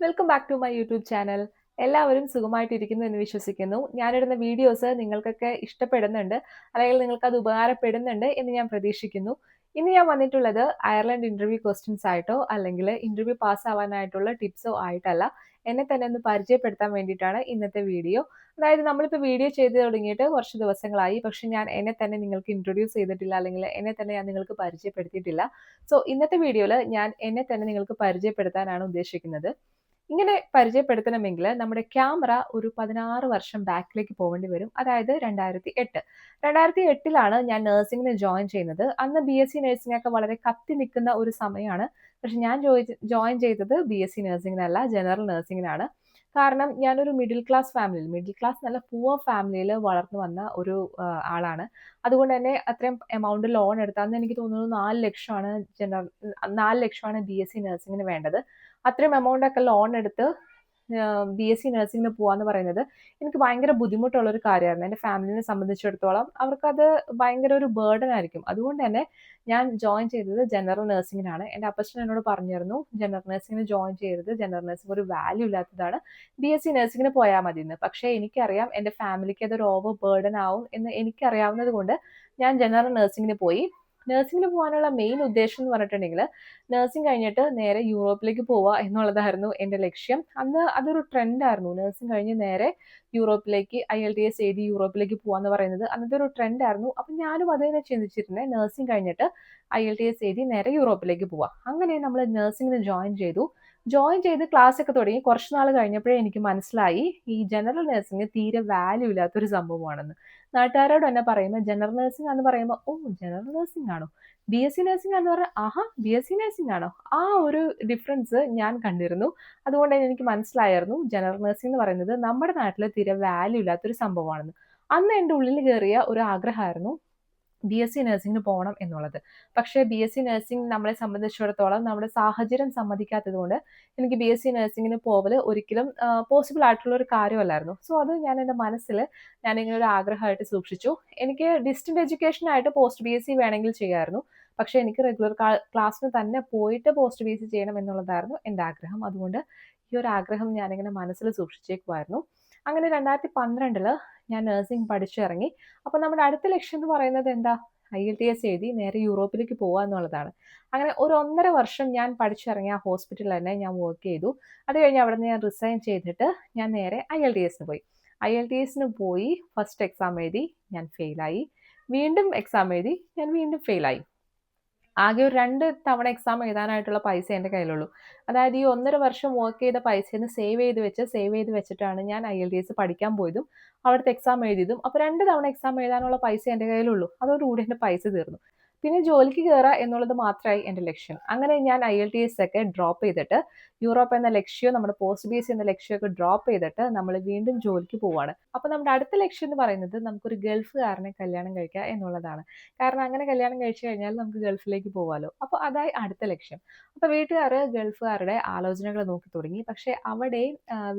Welcome back to my YouTube channel എല്ലാവരും സുഖമായിട്ടിരിക്കുന്നു എന്ന് വിശ്വസിക്കുന്നു. ഞാനിടുന്ന വീഡിയോസ് നിങ്ങൾക്കൊക്കെ ഇഷ്ടപ്പെടുന്നുണ്ട് അല്ലെങ്കിൽ നിങ്ങൾക്ക് അത് ഉപകാരപ്പെടുന്നുണ്ട് എന്ന് ഞാൻ പ്രതീക്ഷിക്കുന്നു. ഇന്ന് ഞാൻ വന്നിട്ടുള്ളത് അയർലൻഡ് ഇന്റർവ്യൂ ക്വസ്റ്റ്യൻസ് ആയിട്ടോ അല്ലെങ്കിൽ ഇന്റർവ്യൂ പാസ് ആവാനായിട്ടുള്ള ടിപ്സോ ആയിട്ടല്ല. എന്നെ തന്നെ ഒന്ന് പരിചയപ്പെടുത്താൻ വേണ്ടിയിട്ടാണ് ഇന്നത്തെ വീഡിയോ അതായത് നമ്മളിപ്പോൾ വീഡിയോ ചെയ്ത് തുടങ്ങിയിട്ട് കുറച്ച് ദിവസങ്ങളായി പക്ഷെ ഞാൻ എന്നെ തന്നെ നിങ്ങൾക്ക് ഇൻട്രൊഡ്യൂസ് ചെയ്തിട്ടില്ല അല്ലെങ്കിൽ എന്നെ തന്നെ ഞാൻ നിങ്ങൾക്ക് പരിചയപ്പെടുത്തിയിട്ടില്ല. സോ ഇന്നത്തെ വീഡിയോയിൽ ഞാൻ എന്നെ തന്നെ നിങ്ങൾക്ക് പരിചയപ്പെടുത്താനാണ് ഉദ്ദേശിക്കുന്നത്. ഇങ്ങനെ പരിചയപ്പെടുത്തണമെങ്കിൽ നമ്മുടെ ക്യാമറ ഒരു പതിനാറ് വർഷം ബാക്കിലേക്ക് പോകേണ്ടി വരും. അതായത് രണ്ടായിരത്തി എട്ട് രണ്ടായിരത്തി എട്ടിലാണ് ഞാൻ നഴ്സിംഗിന് ജോയിൻ ചെയ്യുന്നത്. അന്ന് ബി എസ് സി നഴ്സിംഗ് ഒക്കെ വളരെ കത്തി നിൽക്കുന്ന ഒരു സമയമാണ്. പക്ഷെ ഞാൻ ജോയിൻ ചെയ്തത് ബി എസ് സി നഴ്സിംഗിനല്ല ജനറൽ നഴ്സിംഗിനാണ്. കാരണം ഞാനൊരു മിഡിൽ ക്ലാസ് ഫാമിലിയിൽ മിഡിൽ ക്ലാസ് നല്ല പൂവർ ഫാമിലിയിൽ വളർന്നു വന്ന ഒരു ആളാണ്. അതുകൊണ്ട് തന്നെ അത്രയും എമൗണ്ട് ലോൺ എടുത്താൽ അന്ന് എനിക്ക് തോന്നുന്നു നാല് ലക്ഷമാണ് ജനറൽ നാല് ലക്ഷമാണ് ബി എസ് സി നഴ്സിംഗിന് വേണ്ടത്. അത്രയും എമൗണ്ട് ഒക്കെ ലോൺ എടുത്ത് ബി എസ് സി നഴ്സിംഗിന് പോകാന്ന് പറയുന്നത് എനിക്ക് ഭയങ്കര ബുദ്ധിമുട്ടുള്ള ഒരു കാര്യമായിരുന്നു. എന്റെ ഫാമിലിനെ സംബന്ധിച്ചിടത്തോളം അവർക്കത് ഭയങ്കര ഒരു ബേർഡൻ ആയിരിക്കും. അതുകൊണ്ട് തന്നെ ഞാൻ ജോയിൻ ചെയ്തത് ജനറൽ നഴ്സിംഗിനാണ് എന്റെ അപ്പച്ചൻ എന്നോട് പറഞ്ഞിരുന്നു ജനറൽ നഴ്സിംഗിന് ജോയിൻ ചെയ്തത് ജനറൽ നഴ്സിംഗ് ഒരു വാല്യൂ ഇല്ലാത്തതാണ്. ബി എസ് സി നഴ്സിംഗിന് പോയാൽ മതി എന്ന് പക്ഷേ എനിക്കറിയാം എന്റെ ഫാമിലിക്ക് അതൊരു ഓവർ ബേർഡൻ ആവും എന്ന് എനിക്കറിയാവുന്നത് കൊണ്ട് ഞാൻ ജനറൽ നഴ്സിംഗിന് പോയി. നഴ്സിംഗിന് പോകാനുള്ള മെയിൻ ഉദ്ദേശം എന്ന് പറഞ്ഞിട്ടുണ്ടെങ്കിൽ നഴ്സിംഗ് കഴിഞ്ഞിട്ട് നേരെ യൂറോപ്പിലേക്ക് പോവുക എന്നുള്ളതായിരുന്നു എന്റെ ലക്ഷ്യം. അന്ന് അതൊരു ട്രെൻഡായിരുന്നു നഴ്സിംഗ് കഴിഞ്ഞ് നേരെ യൂറോപ്പിലേക്ക് ഐ എൽ ടി എസ് എഴുതി യൂറോപ്പിലേക്ക് പോകാന്ന് പറയുന്നത് അന്നത്തെ ഒരു ട്രെൻഡായിരുന്നു അപ്പം ഞാനും അത് തന്നെ ചിന്തിച്ചിരുന്നത് നഴ്സിംഗ് കഴിഞ്ഞിട്ട് ഐ എൽ ടി എസ് എഴുതി നേരെ യൂറോപ്പിലേക്ക് പോവാം. അങ്ങനെ നമ്മൾ നഴ്സിംഗിന് ജോയിൻ ചെയ്തു. ജോയിൻ ചെയ്ത് ക്ലാസ് ഒക്കെ തുടങ്ങി കുറച്ച് നാൾ കഴിഞ്ഞപ്പോഴേ എനിക്ക് മനസ്സിലായി ഈ ജനറൽ നഴ്സിംഗ് തീരെ വാല്യൂ ഇല്ലാത്തൊരു സംഭവമാണെന്ന്. നാട്ടുകാരോട് തന്നെ പറയുമ്പോൾ ജനറൽ നഴ്സിംഗ് എന്ന് പറയുമ്പോൾ ഓ ജനറൽ നഴ്സിംഗ് ആണോ? ബി എസ് സി നഴ്സിംഗ് എന്ന് പറഞ്ഞാൽ ആഹാ ബി എസ് സി നഴ്സിംഗ് ആണോ? ആ ഒരു ഡിഫറൻസ് ഞാൻ കണ്ടിരുന്നു. അതുകൊണ്ട് തന്നെ എനിക്ക് മനസ്സിലായിരുന്നു ജനറൽ നഴ്സിംഗ് എന്ന് പറയുന്നത് നമ്മുടെ നാട്ടിൽ തീരെ വാല്യൂ ഇല്ലാത്തൊരു സംഭവമാണെന്ന്. അന്ന് എന്റെ ഉള്ളിൽ കയറിയ ഒരു ആഗ്രഹമായിരുന്നു ബി എസ് സി നഴ്സിംഗിന് പോകണം എന്നുള്ളത്. പക്ഷേ ബി എസ് സി നഴ്സിംഗ് നമ്മളെ സംബന്ധിച്ചിടത്തോളം നമ്മുടെ സാഹചര്യം സമ്മതിക്കാത്തത് കൊണ്ട് എനിക്ക് ബി എസ് സി നഴ്സിംഗിന് പോവൽ ഒരിക്കലും പോസിബിൾ ആയിട്ടുള്ള ഒരു കാര്യമല്ലായിരുന്നു. സോ അത് ഞാൻ എന്റെ മനസ്സിൽ ഞാൻ ഞാനിങ്ങനെ ഒരു ആഗ്രഹമായിട്ട് സൂക്ഷിച്ചു. എനിക്ക് ഡിസ്റ്റന്റ് എഡ്യൂക്കേഷൻ ആയിട്ട് പോസ്റ്റ് ബി എസ് സി വേണമെങ്കിൽ ചെയ്യാമായിരുന്നു പക്ഷേ എനിക്ക് റെഗുലർ ക്ലാസ്സിന് തന്നെ പോയിട്ട് പോസ്റ്റ് ബി എസ് സി ചെയ്യണം എന്നുള്ളതായിരുന്നു എന്റെ ആഗ്രഹം. അതുകൊണ്ട് ഈ ഒരു ആഗ്രഹം ഞാനിങ്ങനെ മനസ്സിൽ സൂക്ഷിച്ചേക്കുമായിരുന്നു അങ്ങനെ രണ്ടായിരത്തി പന്ത്രണ്ടിൽ ഞാൻ നഴ്സിംഗ് പഠിച്ചിറങ്ങി. അപ്പോൾ നമ്മുടെ അടുത്ത ലക്ഷ്യം എന്ന് പറയുന്നത് എന്താ? ഐ എൽ ടി എസ് എഴുതി നേരെ യൂറോപ്പിലേക്ക് പോകുക എന്നുള്ളതാണ്. അങ്ങനെ ഒരു ഒന്നര വർഷം ഞാൻ പഠിച്ചിറങ്ങിയ ആ ഹോസ്പിറ്റലിൽ തന്നെ ഞാൻ വർക്ക് ചെയ്തു. അത് കഴിഞ്ഞ് അവിടെ നിന്ന് ഞാൻ റിസൈൻ ചെയ്തിട്ട് ഞാൻ നേരെ ഐ എൽ ടി എസിന് പോയി. ഐ എൽ ടി എസിന് പോയി ഫസ്റ്റ് എക്സാം എഴുതി ഞാൻ ഫെയിലായി വീണ്ടും എക്സാം എഴുതി ഞാൻ വീണ്ടും ഫെയിലായി ആകെ ഒരു രണ്ട് തവണ എക്സാം എഴുതാനായിട്ടുള്ള പൈസ എന്റെ കയ്യിലുള്ളൂ. അതായത് ഈ ഒന്നര വർഷം വർക്ക് ചെയ്ത പൈസയിൽ നിന്ന് സേവ് ചെയ്ത് വെച്ച് സേവ് ചെയ്ത് വെച്ചിട്ടാണ് ഞാൻ ഐ എൽ ടി എസ് പഠിക്കാൻ പോയതും അവിടുത്തെ എക്സാം എഴുതിയതും. അപ്പോൾ രണ്ട് തവണ എക്സാം എഴുതാനുള്ള പൈസ എന്റെ കയ്യിലുള്ളൂ. അതോടുകൂടി എന്റെ പൈസ തീർന്നു. പിന്നെ ജോലിക്ക് കയറുക എന്നുള്ളത് മാത്രമായി എന്റെ ലക്ഷ്യം. അങ്ങനെ ഞാൻ ഐ എൽ ടി എസ് ഒക്കെ ഡ്രോപ്പ് ചെയ്തിട്ട് യൂറോപ്പ് എന്ന ലക്ഷ്യം നമ്മുടെ പോസ്റ്റ് ബി എസ് എന്ന ലക്ഷ്യമൊക്കെ ഡ്രോപ്പ് ചെയ്തിട്ട് നമ്മൾ വീണ്ടും ജോലിക്ക് പോവാണ്. അപ്പോൾ നമ്മുടെ അടുത്ത ലക്ഷ്യം എന്ന് പറയുന്നത് നമുക്കൊരു ഗൾഫുകാരനെ കല്യാണം കഴിക്കുക എന്നുള്ളതാണ്. കാരണം അങ്ങനെ കല്യാണം കഴിച്ചു കഴിഞ്ഞാൽ നമുക്ക് ഗൾഫിലേക്ക് പോവാലോ. അപ്പോൾ അതായി അടുത്ത ലക്ഷ്യം. അപ്പോൾ വീട്ടുകാർ ഗൾഫുകാരുടെ ആലോചനകൾ നോക്കി തുടങ്ങി. പക്ഷേ അവിടെ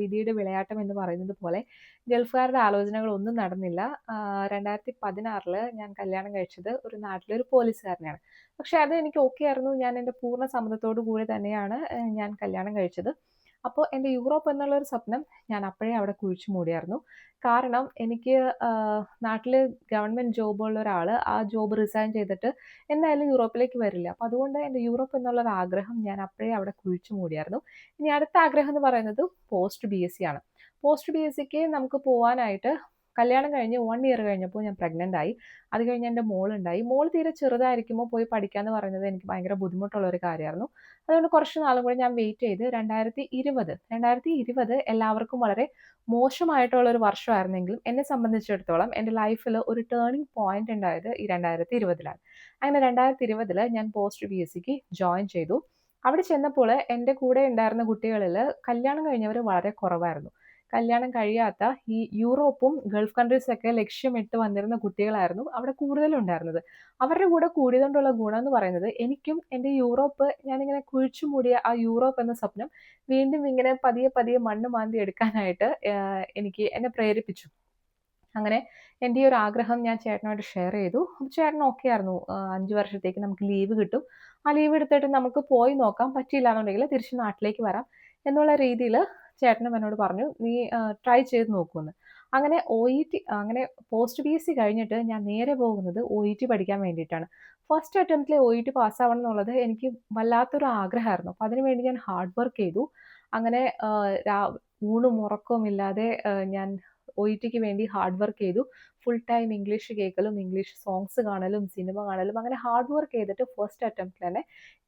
വിധിയുടെ വിളയാട്ടം എന്ന് പറയുന്നത് പോലെ ഗൾഫുകാരുടെ ആലോചനകളൊന്നും നടന്നില്ല. രണ്ടായിരത്തി പതിനാറിൽ ഞാൻ കല്യാണം കഴിച്ചത് ഒരു നാട്ടിലെ ഒരു പോലീസുകാരനെയാണ്. പക്ഷെ അത് എനിക്ക് ഓക്കെ ആയിരുന്നു. ഞാൻ എന്റെ പൂർണ സമ്മതത്തോടു കൂടി തന്നെയാണ് ഞാൻ കല്യാണം കഴിച്ചത്. അപ്പോൾ എന്റെ യൂറോപ്പ് എന്നുള്ളൊരു സ്വപ്നം ഞാൻ അപ്പോഴേ അവിടെ കുഴിച്ചു മൂടിയായിരുന്നു. കാരണം എനിക്ക് നാട്ടിൽ ഗവൺമെന്റ് ജോബുള്ള ഒരാൾ ആ ജോബ് റിസൈൻ ചെയ്തിട്ട് എന്തായാലും യൂറോപ്പിലേക്ക് വരില്ല. അപ്പോൾ അതുകൊണ്ട് എന്റെ യൂറോപ്പ് എന്നുള്ളൊരു ആഗ്രഹം ഞാൻ അപ്പോഴേ അവിടെ കുഴിച്ചു മൂടിയായിരുന്നു. ഇനി അടുത്ത ആഗ്രഹം എന്ന് പറയുന്നത് പോസ്റ്റ് ബി എസ് സി ആണ്. പോസ്റ്റ് ബി എസ് സിക്ക് നമുക്ക് പോകാനായിട്ട് കല്യാണം കഴിഞ്ഞ് വൺ ഇയർ കഴിഞ്ഞപ്പോൾ ഞാൻ പ്രഗ്നന്റ് ആയി. അത് കഴിഞ്ഞ് എന്റെ മോളുണ്ടായി. മോൾ തീരെ ചെറുതായിരിക്കുമ്പോൾ പോയി പഠിക്കാന്ന് പറയുന്നത് എനിക്ക് ഭയങ്കര ബുദ്ധിമുട്ടുള്ള ഒരു കാര്യമായിരുന്നു. അതുകൊണ്ട് കുറച്ച് നാളും കൂടി ഞാൻ വെയിറ്റ് ചെയ്ത് രണ്ടായിരത്തി ഇരുപത് രണ്ടായിരത്തി ഇരുപത് എല്ലാവർക്കും വളരെ മോശമായിട്ടുള്ള ഒരു വർഷമായിരുന്നെങ്കിലും എന്നെ സംബന്ധിച്ചിടത്തോളം എന്റെ ലൈഫിൽ ഒരു ടേണിംഗ് പോയിന്റ് ഉണ്ടായത് ഈ രണ്ടായിരത്തി ഇരുപതിലാണ്. അങ്ങനെ രണ്ടായിരത്തി ഇരുപതിൽ ഞാൻ പോസ്റ്റ് ബി എസ് സിക്ക് ജോയിൻ ചെയ്തു. അവിടെ ചെന്നപ്പോൾ എന്റെ കൂടെ ഉണ്ടായിരുന്ന കുട്ടികളിൽ കല്യാണം കഴിഞ്ഞവർ വളരെ കുറവായിരുന്നു. കല്യാണം കഴിയാത്ത ഈ യൂറോപ്പും ഗൾഫ് കൺട്രീസൊക്കെ ലക്ഷ്യമിട്ട് വന്നിരുന്ന കുട്ടികളായിരുന്നു അവിടെ കൂടുതലുണ്ടായിരുന്നത്. അവരുടെ കൂടെ കൂടിയതുകൊണ്ടുള്ള ഗുണം എന്ന് പറയുന്നത് എനിക്കും എന്റെ യൂറോപ്പ് ഞാനിങ്ങനെ കുഴിച്ചു മൂടിയ ആ യൂറോപ്പ് എന്ന സ്വപ്നം വീണ്ടും ഇങ്ങനെ പതിയെ പതിയെ മണ്ണ് മാന്തി എടുക്കാനായിട്ട് എനിക്ക് എന്നെ പ്രേരിപ്പിച്ചു. അങ്ങനെ എന്റെ ഈ ഒരു ആഗ്രഹം ഞാൻ ചേട്ടനുമായിട്ട് ഷെയർ ചെയ്തു. ചേട്ടൻ ഓക്കെ ആയിരുന്നു. അഞ്ച് വർഷത്തേക്ക് നമുക്ക് ലീവ് കിട്ടും. ആ ലീവ് എടുത്തിട്ട് നമുക്ക് പോയി നോക്കാം. പറ്റിയില്ല എന്നുണ്ടെങ്കിൽ തിരിച്ച് നാട്ടിലേക്ക് വരാം എന്നുള്ള രീതിയിൽ ചേട്ടനും എന്നോട് പറഞ്ഞു നീ ട്രൈ ചെയ്ത് നോക്കുമെന്ന് അങ്ങനെ ഒ ഇ ടി അങ്ങനെ പോസ്റ്റ് പി എസ് സി കഴിഞ്ഞിട്ട് ഞാൻ നേരെ പോകുന്നത് ഒ ഇ ടി പഠിക്കാൻ വേണ്ടിയിട്ടാണ്. ഫസ്റ്റ് അറ്റംപ്റ്റിൽ ഒ ഇ ടി പാസ്സാവണം എന്നുള്ളത് എനിക്ക് വല്ലാത്തൊരു ആഗ്രഹമായിരുന്നു. അപ്പോൾ അതിനുവേണ്ടി ഞാൻ ഹാർഡ് വർക്ക് ചെയ്തു. അങ്ങനെ ഊണും ഉറക്കവും ഇല്ലാതെ ഞാൻ ഒ ഇ ടിക്ക് വേണ്ടി ഹാർഡ് വർക്ക് ചെയ്തു. ഫുൾ ടൈം ഇംഗ്ലീഷ് കേൾക്കലും ഇംഗ്ലീഷ് സോങ്സ് കാണലും സിനിമ കാണലും അങ്ങനെ ഹാർഡ് വർക്ക് ചെയ്തിട്ട് ഫസ്റ്റ് അറ്റംപ്റ്റിൽ തന്നെ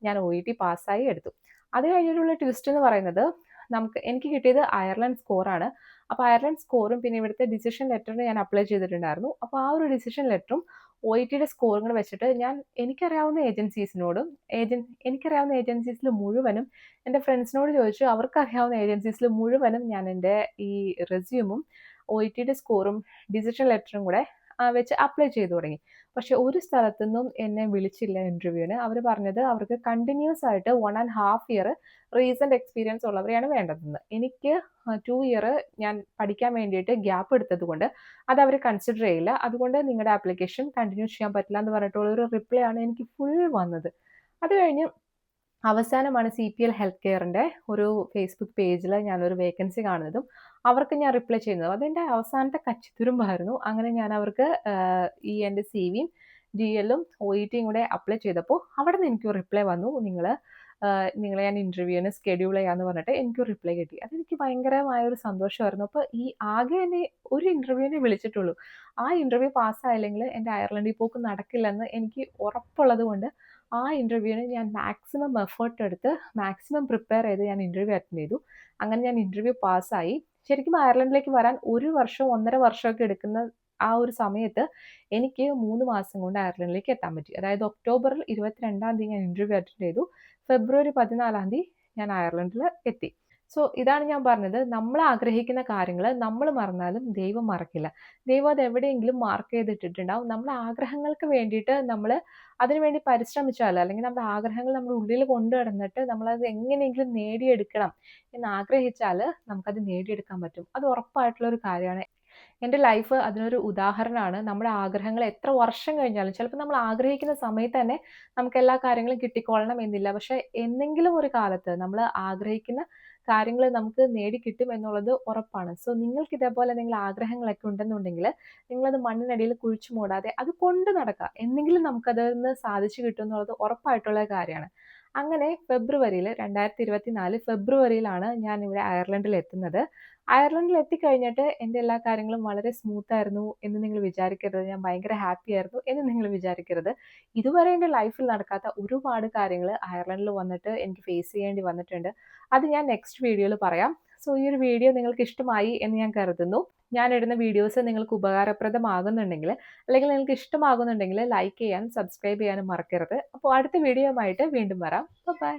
ഞാൻ ഒ ഇ ടി പാസ്സായി എടുത്തു. അത് കഴിഞ്ഞിട്ടുള്ള ട്വിസ്റ്റ് എന്ന് പറയുന്നത് നമുക്ക് എനിക്ക് കിട്ടിയത് അയർലൻഡ് സ്കോറാണ് അപ്പോൾ അയർലൻഡ് സ്കോറും പിന്നെ ഇവിടുത്തെ ഡിസിഷൻ ലെറ്ററിന് ഞാൻ അപ്ലൈ ചെയ്തിട്ടുണ്ടായിരുന്നു. അപ്പോൾ ആ ഒരു ഡിസിഷൻ ലെറ്ററും ഒ ഐ ടിയുടെ സ്കോറും കൂടെ വെച്ചിട്ട് ഞാൻ എനിക്കറിയാവുന്ന ഏജൻസീസിനോടും ഏജൻ എനിക്കറിയാവുന്ന ഏജൻസീസിൽ മുഴുവനും എന്റെ ഫ്രണ്ട്സിനോട് ചോദിച്ചു അവർക്കറിയാവുന്ന ഏജൻസീസിൽ മുഴുവനും ഞാൻ എന്റെ ഈ റെസ്യൂമും ഒ ഐ ടിയുടെ സ്കോറും ഡിസിഷൻ ലെറ്ററും കൂടെ വെച്ച് അപ്ലൈ ചെയ്തു തുടങ്ങി. പക്ഷെ ഒരു സ്ഥലത്തുനിന്നും എന്നെ വിളിച്ചില്ല ഇന്റർവ്യൂവിന് അവർ പറഞ്ഞത് അവർക്ക് കണ്ടിന്യൂസ് ആയിട്ട് one and half year recent experience ഉള്ളവരെയാണ് വേണ്ടതെന്ന്. എനിക്ക് ടു ഇയർ ഞാൻ പഠിക്കാൻ വേണ്ടിയിട്ട് ഗ്യാപ്പ് എടുത്തത് കൊണ്ട് അത് അവർ കൺസിഡർ ചെയ്യില്ല. അതുകൊണ്ട് നിങ്ങളുടെ ആപ്ലിക്കേഷൻ കണ്ടിന്യൂ ചെയ്യാൻ പറ്റില്ല എന്ന് പറഞ്ഞിട്ടുള്ള ഒരു റിപ്ലൈ ആണ് എനിക്ക് ഫുൾ വന്നത്. അത് കഴിഞ്ഞ് അവസാനമാണ് സി പി എൽ ഹെൽത്ത് കെയറിന്റെ ഒരു ഫേസ്ബുക്ക് പേജിൽ ഞാനൊരു വേക്കൻസി കാണുന്നതും അവർക്ക് ഞാൻ റിപ്ലൈ ചെയ്യുന്നതും. അതെന്റെ അവസാനത്തെ കച്ചിത്തുരുമ്പായിരുന്നു. അങ്ങനെ ഞാൻ അവർക്ക് ഈ എന്റെ സി വിയും ഡി എല്ലും ഒ ഇ ടിയും കൂടെ അപ്ലൈ ചെയ്തപ്പോൾ അവിടെ നിന്ന് എനിക്ക് റിപ്ലൈ വന്നു നിങ്ങൾ നിങ്ങളെ ഞാൻ ഇന്റർവ്യൂവിന് സ്കെഡ്യൂൾ ചെയ്യാന്ന് പറഞ്ഞിട്ട് എനിക്ക് റിപ്ലൈ കിട്ടി. അതെനിക്ക് ഭയങ്കരമായ ഒരു സന്തോഷമായിരുന്നു. അപ്പോൾ ഈ ആകെ എന്നെ ഒരു ഇന്റർവ്യൂവിനെ വിളിച്ചിട്ടുള്ളൂ. ആ ഇന്റർവ്യൂ പാസ്സായില്ലെങ്കിൽ എന്റെ അയർലൻഡിൽ പോക്ക് നടക്കില്ലെന്ന് എനിക്ക് ഉറപ്പുള്ളത് കൊണ്ട് ആ ഇന്റർവ്യൂവിന് ഞാൻ മാക്സിമം എഫേർട്ട് എടുത്ത് മാക്സിമം പ്രിപ്പയർ ചെയ്ത് ഞാൻ ഇന്റർവ്യൂ അറ്റൻഡ് ചെയ്തു. അങ്ങനെ ഞാൻ ഇന്റർവ്യൂ പാസ്സായി ശരിക്കും അയർലൻഡിലേക്ക് വരാൻ ഒരു വർഷം ഒന്നര വർഷമൊക്കെ എടുക്കുന്ന ആ ഒരു സമയത്ത് എനിക്ക് മൂന്ന് മാസം കൊണ്ട് അയർലൻഡിലേക്ക് എത്താൻ പറ്റി. അതായത് ഒക്ടോബറിൽ ഇരുപത്തിരണ്ടാം തീയതി ഞാൻ ഇന്റർവ്യൂ അറ്റൻഡ് ചെയ്തു. ഫെബ്രുവരി പതിനാലാം തീയതി ഞാൻ അയർലൻഡിൽ എത്തി. സോ ഇതാണ് ഞാൻ പറഞ്ഞത്. നമ്മൾ ആഗ്രഹിക്കുന്ന കാര്യങ്ങൾ നമ്മൾ മറന്നാലും ദൈവം മറക്കില്ല. ദൈവം അത് എവിടെയെങ്കിലും മാർക്ക് ചെയ്തിട്ടിട്ടുണ്ടാവും. നമ്മുടെ ആഗ്രഹങ്ങൾക്ക് വേണ്ടിയിട്ട് നമ്മൾ അതിനുവേണ്ടി പരിശ്രമിച്ചാൽ അല്ലെങ്കിൽ നമ്മുടെ ആഗ്രഹങ്ങൾ നമ്മുടെ ഉള്ളിൽ കൊണ്ടു കിടന്നിട്ട് നമ്മളത് എങ്ങനെയെങ്കിലും നേടിയെടുക്കണം എന്ന് ആഗ്രഹിച്ചാൽ നമുക്കത് നേടിയെടുക്കാൻ പറ്റും. അത് ഉറപ്പായിട്ടുള്ള ഒരു കാര്യമാണ്. എന്റെ ലൈഫ് അതിനൊരു ഉദാഹരണമാണ്. നമ്മുടെ ആഗ്രഹങ്ങൾ എത്ര വർഷം കഴിഞ്ഞാലും ചിലപ്പോൾ നമ്മൾ ആഗ്രഹിക്കുന്ന സമയത്ത് തന്നെ നമുക്ക് എല്ലാ കാര്യങ്ങളും കിട്ടിക്കൊള്ളണം എന്നില്ല. പക്ഷെ എന്തെങ്കിലും ഒരു കാലത്ത് നമ്മൾ ആഗ്രഹിക്കുന്ന കാര്യങ്ങൾ നമുക്ക് നേടിക്കിട്ടും എന്നുള്ളത് ഉറപ്പാണ്. സോ നിങ്ങൾക്ക് ഇതേപോലെ എന്തെങ്കിലും ആഗ്രഹങ്ങളൊക്കെ ഉണ്ടെന്നുണ്ടെങ്കിൽ നിങ്ങളത് മണ്ണിനടിയിൽ കുഴിച്ചു മൂടാതെ അത് കൊണ്ട് നടക്കുക. എന്തെങ്കിലും നമുക്കതിൽ നിന്ന് സാധിച്ചു കിട്ടും എന്നുള്ളത് ഉറപ്പായിട്ടുള്ള കാര്യമാണ്. അങ്ങനെ ഫെബ്രുവരിയിൽ രണ്ടായിരത്തി ഇരുപത്തി നാല് ഫെബ്രുവരിയിലാണ് ഞാൻ ഇവിടെ അയർലൻഡിൽ എത്തുന്നത് അയർലൻഡിൽ എത്തിക്കഴിഞ്ഞിട്ട് എന്റെ എല്ലാ കാര്യങ്ങളും വളരെ സ്മൂത്ത് ആയിരുന്നു എന്ന് നിങ്ങൾ വിചാരിക്കരുത്. ഞാൻ ഭയങ്കര ഹാപ്പി ആയിരുന്നു എന്ന് നിങ്ങൾ വിചാരിക്കരുത്. ഇതുവരെ എന്റെ ലൈഫിൽ നടക്കാത്ത ഒരുപാട് കാര്യങ്ങൾ അയർലൻഡിൽ വന്നിട്ട് എനിക്ക് ഫേസ് ചെയ്യേണ്ടി വന്നിട്ടുണ്ട്. അത് ഞാൻ നെക്സ്റ്റ് വീഡിയോയിൽ പറയാം. സോ ഈ ഒരു വീഡിയോ നിങ്ങൾക്ക് ഇഷ്ടമായി എന്ന് ഞാൻ കരുതുന്നു. ഞാൻ ഇടുന്ന വീഡിയോസ് നിങ്ങൾക്ക് ഉപകാരപ്രദമാകുന്നുണ്ടെങ്കിൽ അല്ലെങ്കിൽ നിങ്ങൾക്ക് ഇഷ്ടമാകുന്നുണ്ടെങ്കിൽ ലൈക്ക് ചെയ്യാനും സബ്സ്ക്രൈബ് ചെയ്യാനും മറക്കരുത്. അപ്പോൾ അടുത്ത വീഡിയോ ആയിട്ട് വീണ്ടും വരാം. ബൈ